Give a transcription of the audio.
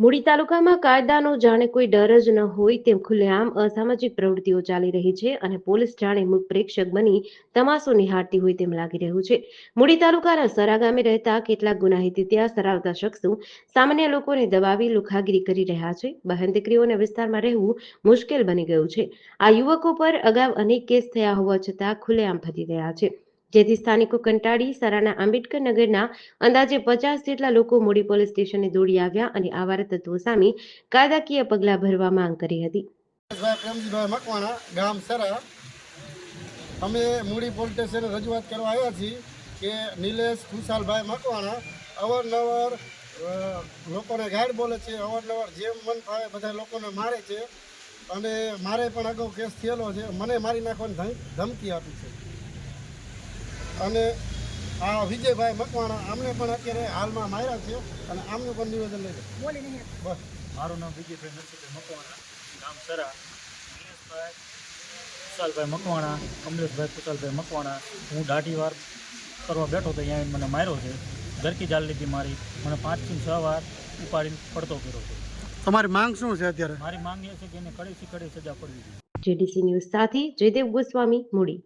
મૂડી તાલુકામાં કાયદાનો જાણે કોઈ ડર જ ન હોય તેમ ખુલ્લેઆમ અસામાજિક પ્રવૃત્તિઓ ચાલી રહી છે અને પોલીસ જાણે મૂક પ્રેક્ષક બની તમાશો નિહાળતી હોય તેમ લાગી રહ્યું છે. મૂડી તાલુકાના સરા ગામે રહેતા કેટલાક ગુનાહિત ઇતિહાસ ધરાવતા શખ્સો સામાન્ય લોકોને દબાવી લુખાગીરી કરી રહ્યા છે. બહેન દીકરીઓને વિસ્તારમાં રહેવું મુશ્કેલ બની ગયું છે. આ યુવકો પર અગાઉ અનેક કેસ થયા હોવા છતાં ખુલ્લેઆમ ફરી રહ્યા છે. જેથી સ્થાનિકો કંટાળી, સરાના આંબેડકર નગરના અંદાજે પચાસ જેટલા લોકો મૂડી પોલીસ સ્ટેશને દોડી આવ્યા અને આવારા તત્વો સામે કાયદાકીય પગલાં ભરવા માંગ કરી હતી. મકવાણા, ગામ સરા. અમે મૂડી પોલીસ સ્ટેશને રજૂઆત કરવા આવ્યા છીએ કે નિલેશ ખુશાલભાઈ મકવાણા અવારનવાર લોકોને ગાઈડ બોલે છે, અવારનવાર જેમ મન ફાવે બધા લોકોને મારે છે. અને મારે પણ અગાઉ કેસ થયેલો છે. મને મારી નાખવાની ધમ- ધમકી આપી છે. અને આ વિજયભાઈ મકવાણા આમને પણ અત્યારે હાલમાં માર્યા છે અને આમનું પણ નિવેદન લઈ બોલી બસ. મારું નામ વિજયભાઈ નરસિંહભાઈ મકવાણા. ગામ સરા. નિલેશભાઈ કુશાલભાઈ મકવાણા કમલેશભાઈ કુશાલભાઈ મકવાણા. હું દાઢી વાર કરવા બેઠો તો અહીંયા મને માર્યો છે. ઘરકી જાળ લીધી મારી. મને પાંચથી છ વાર ઉપાડીને પડતો કર્યો છે. તમારી માંગ શું છે અત્યારે? મારી માંગ એ છે કે એને કડેથી કડે સજા પડવી જોઈએ. જેડીસી ન્યૂઝ સાથે જયદેવ ગોસ્વામી મૂડી.